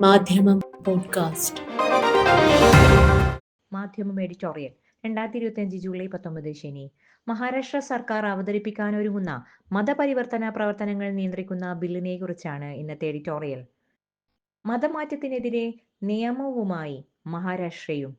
മാധ്യമം പോഡ്കാസ്റ്റ്. മാധ്യമം എഡിറ്റോറിയൽ രണ്ടായിരത്തി ഇരുപത്തിയഞ്ച് ജൂലൈ പത്തൊമ്പത് ശനി. മഹാരാഷ്ട്ര സർക്കാർ അവതരിപ്പിക്കാനൊരുങ്ങുന്ന മതപരിവർത്തന പ്രവർത്തനങ്ങൾ നിയന്ത്രിക്കുന്ന ബില്ലിനെ കുറിച്ചാണ് ഇന്നത്തെ എഡിറ്റോറിയൽ. മതമാറ്റത്തിനെതിരെ നിയമവുമായി മഹാരാഷ്ട്രയും.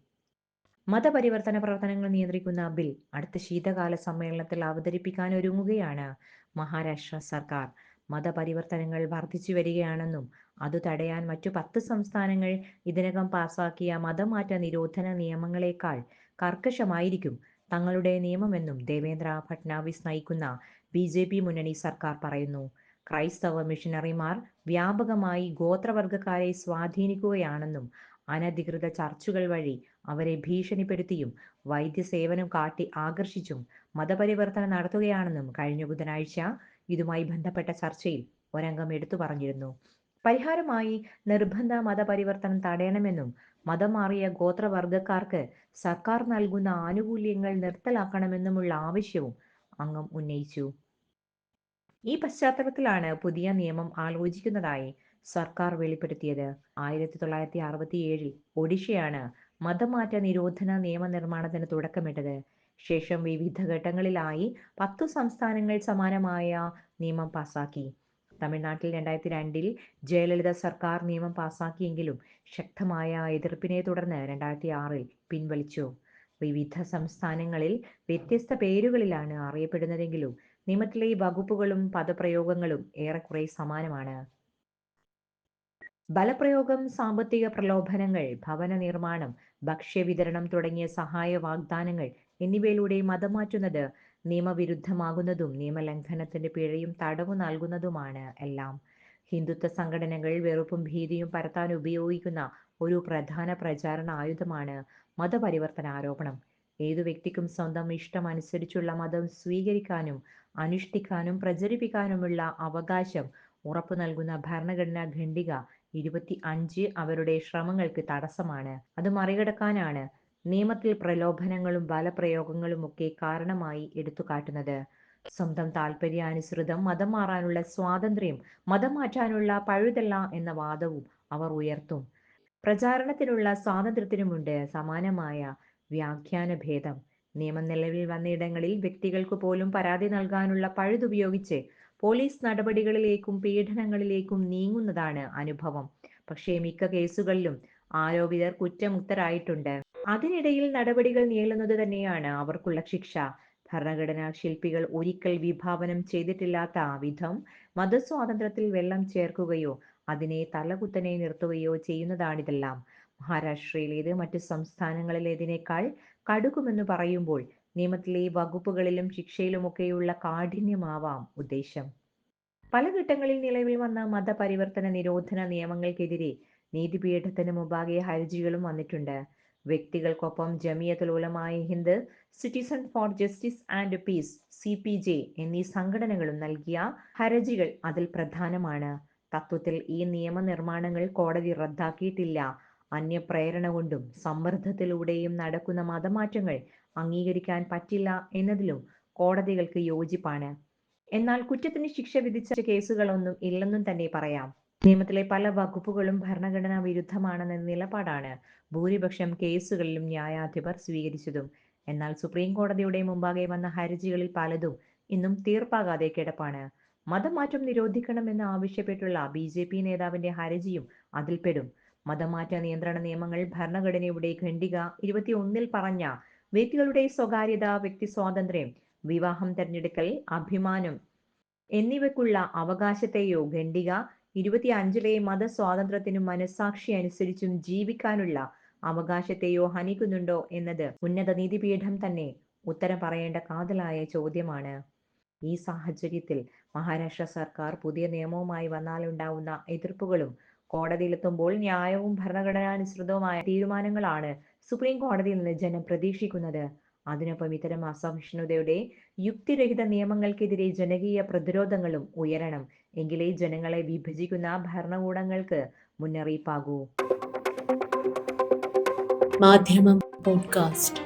മതപരിവർത്തന പ്രവർത്തനങ്ങൾ നിയന്ത്രിക്കുന്ന ബിൽ അടുത്ത ശീതകാല സമ്മേളനത്തിൽ അവതരിപ്പിക്കാനൊരുങ്ങുകയാണ് മഹാരാഷ്ട്ര സർക്കാർ. മതപരിവർത്തനങ്ങൾ വർദ്ധിച്ചു വരികയാണെന്നും അത് തടയാൻ മറ്റു പത്ത് സംസ്ഥാനങ്ങൾ ഇതിനകം പാസാക്കിയ മതമാറ്റ നിരോധന നിയമങ്ങളെക്കാൾ കർക്കശമായിരിക്കും തങ്ങളുടെ നിയമമെന്നും ദേവേന്ദ്ര ഫട്നാവിസ് നയിക്കുന്ന ബി ജെ പി മുന്നണി സർക്കാർ പറയുന്നു. ക്രൈസ്തവ മിഷനറിമാർ വ്യാപകമായി ഗോത്രവർഗക്കാരെ സ്വാധീനിക്കുകയാണെന്നും അനധികൃത ചർച്ചുകൾ വഴി അവരെ ഭീഷണിപ്പെടുത്തിയും വൈദ്യസേവനം കാട്ടി ആകർഷിച്ചും മതപരിവർത്തനം നടത്തുകയാണെന്നും കഴിഞ്ഞ ബുധനാഴ്ച ഇതുമായി ബന്ധപ്പെട്ട ചർച്ചയിൽ ഒരംഗം എടുത്തു പറഞ്ഞിരുന്നു. പരിഹാരമായി നിർബന്ധ മതപരിവർത്തനം തടയണമെന്നും മതം മാറിയ ഗോത്രവർഗക്കാർക്ക് സർക്കാർ നൽകുന്ന ആനുകൂല്യങ്ങൾ നിർത്തലാക്കണമെന്നുമുള്ള ആവശ്യവും അംഗം ഉന്നയിച്ചു. ഈ പശ്ചാത്തലത്തിലാണ് പുതിയ നിയമം ആലോചിക്കുന്നതായി സർക്കാർ വെളിപ്പെടുത്തിയത്. ആയിരത്തി തൊള്ളായിരത്തി അറുപത്തി ഏഴിൽ ഒഡീഷയാണ് മതമാറ്റ നിരോധന നിയമനിർമ്മാണത്തിന് തുടക്കമിട്ടത്. ശേഷം വിവിധ ഘട്ടങ്ങളിലായി പത്തു സംസ്ഥാനങ്ങൾ സമാനമായ നിയമം പാസാക്കി. തമിഴ്നാട്ടിൽ രണ്ടായിരത്തി രണ്ടിൽ ജയലളിത സർക്കാർ നിയമം പാസാക്കിയെങ്കിലും ശക്തമായ എതിർപ്പിനെ തുടർന്ന് രണ്ടായിരത്തി ആറിൽ പിൻവലിച്ചു. വിവിധ സംസ്ഥാനങ്ങളിൽ വ്യത്യസ്ത പേരുകളിലാണ് അറിയപ്പെടുന്നതെങ്കിലും നിയമത്തിലെ വകുപ്പുകളും പദപ്രയോഗങ്ങളും ഏറെക്കുറെ സമാനമാണ്. ബലപ്രയോഗം സാമ്പത്തിക പ്രലോഭനങ്ങൾ ഭവന നിർമ്മാണം ഭക്ഷ്യവിതരണം തുടങ്ങിയ സഹായ വാഗ്ദാനങ്ങൾ എന്നിവയിലൂടെ മതം മാറ്റുന്നത് നിയമവിരുദ്ധമാകുന്നതും നിയമലംഘനത്തിന്റെ പിഴയും തടവു നൽകുന്നതുമാണ് എല്ലാം. ഹിന്ദുത്വ സംഘടനകൾ വെറുപ്പും ഭീതിയും പരത്താൻ ഉപയോഗിക്കുന്ന ഒരു പ്രധാന പ്രചാരണ ആയുധമാണ് മതപരിവർത്തന ആരോപണം. ഏതു വ്യക്തിക്കും സ്വന്തം ഇഷ്ടം അനുസരിച്ചുള്ള മതം സ്വീകരിക്കാനും അനുഷ്ഠിക്കാനും പ്രചരിപ്പിക്കാനുമുള്ള അവകാശം ഉറപ്പു നൽകുന്ന ഭരണഘടനാ ഖണ്ഡിക ഇരുപത്തി അഞ്ച് അവരുടെ ശ്രമങ്ങൾക്ക് തടസ്സമാണ്. അത് മറികടക്കാനാണ് നിയമത്തിൽ പ്രലോഭനങ്ങളും ബലപ്രയോഗങ്ങളും ഒക്കെ കാരണമായി എടുത്തുകാട്ടുന്നത്. സ്വന്തം താല്പര്യാനുസൃതം മതം മാറാനുള്ള സ്വാതന്ത്ര്യം മതം മാറ്റാനുള്ള പഴുതല്ല എന്ന വാദവും അവർ ഉയർത്തും. പ്രചാരണത്തിനുള്ള സ്വാതന്ത്ര്യത്തിനുമുണ്ട് സമാനമായ വ്യാഖ്യാന ഭേദം നിയമം നിലവിൽ വന്നയിടങ്ങളിൽ വ്യക്തികൾക്ക് പോലും പരാതി നൽകാനുള്ള പഴുതുപയോഗിച്ച് പോലീസ് നടപടികളിലേക്കും പീഡനങ്ങളിലേക്കും നീങ്ങുന്നതാണ് അനുഭവം. പക്ഷേ മിക്ക കേസുകളിലും ആരോപിതർ കുറ്റമുക്തരായിട്ടുണ്ട്. അതിനിടയിൽ നടപടികൾ നീളുന്നത് തന്നെയാണ് അവർക്കുള്ള ശിക്ഷ. ഭരണഘടനാ ശില്പികൾ ഒരിക്കൽ വിഭാവനം ചെയ്തിട്ടില്ലാത്ത വിധം മതസ്വാതന്ത്ര്യത്തിൽ വെള്ളം ചേർക്കുകയോ അതിനെ തലകുത്തനെ നിർത്തുകയോ ചെയ്യുന്നതാണിതെല്ലാം. മഹാരാഷ്ട്രയിലേത് മറ്റു സംസ്ഥാനങ്ങളിലേതിനേക്കാൾ കടുക്കുമെന്ന് പറയുമ്പോൾ നിയമത്തിലെ വകുപ്പുകളിലും ശിക്ഷയിലുമൊക്കെയുള്ള കാഠിന്യമാവാം ഉദ്ദേശം. പല ഘട്ടങ്ങളിൽ നിലവിൽ വന്ന മതപരിവർത്തന നിരോധന നിയമങ്ങൾക്കെതിരെ നീതിപീഠത്തിന് മുമ്പാകെ ഹർജികളും വന്നിട്ടുണ്ട്. വ്യക്തികൾക്കൊപ്പം Jamiatul Hind citizen for justice and peace C P J എന്നീ സംഘടനകളും നൽകിയ ഹർജികൾ അതിൽ പ്രധാനമാണ്. തത്വത്തിൽ ഈ നിയമനിർമ്മാണങ്ങൾ കോടതി റദ്ദാക്കിയിട്ടില്ല. അന്യപ്രേരണ കൊണ്ടും സമ്മർദ്ദത്തിലൂടെയും നടക്കുന്ന മതമാറ്റങ്ങൾ അംഗീകരിക്കാൻ പറ്റില്ല എന്നതിലും കോടതികൾക്ക് യോജിപ്പാണ്. എന്നാൽ കുറ്റത്തിന് ശിക്ഷ വിധിച്ച കേസുകളൊന്നും ഇല്ലെന്നും തന്നെ പറയാം. നിയമത്തിലെ പല വകുപ്പുകളും ഭരണഘടനാ വിരുദ്ധമാണെന്ന നിലപാടാണ് ഭൂരിപക്ഷം കേസുകളിലും ന്യായാധിപർ സ്വീകരിച്ചതും. എന്നാൽ സുപ്രീം കോടതിയുടെ മുമ്പാകെ വന്ന ഹർജികളിൽ പലതും ഇന്നും തീർപ്പാകാതെ കിടപ്പാണ്. മതമാറ്റം നിരോധിക്കണമെന്ന് ആവശ്യപ്പെട്ടുള്ള ബി ജെ പി നേതാവിന്റെ ഹർജിയും അതിൽപ്പെടും. മതമാറ്റ നിയന്ത്രണ നിയമങ്ങൾ ഭരണഘടനയുടെ ഖണ്ഡിക ഇരുപത്തിയൊന്നിൽ പറഞ്ഞ വ്യക്തികളുടെ സ്വകാര്യത വ്യക്തി സ്വാതന്ത്ര്യം വിവാഹം തെരഞ്ഞെടുക്കൽ അഭിമാനം എന്നിവയ്ക്കുള്ള അവകാശത്തെയോ ഖണ്ഡിക ഇരുപത്തി അഞ്ചിലെ മതസ്വാതന്ത്ര്യത്തിനും മനസാക്ഷി അനുസരിച്ചും ജീവിക്കാനുള്ള അവകാശത്തെയോ ഹനിക്കുന്നുണ്ടോ എന്നത് ഉന്നത നീതിപീഠം തന്നെ ഉത്തരം പറയേണ്ട കാതലായ ചോദ്യമാണ്. ഈ സാഹചര്യത്തിൽ മഹാരാഷ്ട്ര സർക്കാർ പുതിയ നിയമവുമായി വന്നാലുണ്ടാവുന്ന എതിർപ്പുകളും കോടതിയിലെത്തുമ്പോൾ ന്യായവും ഭരണഘടനാനുസൃതവുമായ തീരുമാനങ്ങളാണ് സുപ്രീം കോടതിയിൽ നിന്ന് ജനം പ്രതീക്ഷിക്കുന്നത്. അതിനൊപ്പം ഇത്തരം അസഹിഷ്ണുതയുടെ യുക്തിരഹിത നിയമങ്ങൾക്കെതിരെ ജനകീയ പ്രതിരോധങ്ങളും ഉയരണം. എങ്കിലേ ജനങ്ങളെ വിഭജിക്കുന്ന ഭരണകൂടങ്ങൾക്ക് മുന്നറിയിപ്പാകൂ. മാധ്യമം പോഡ്കാസ്റ്റ്.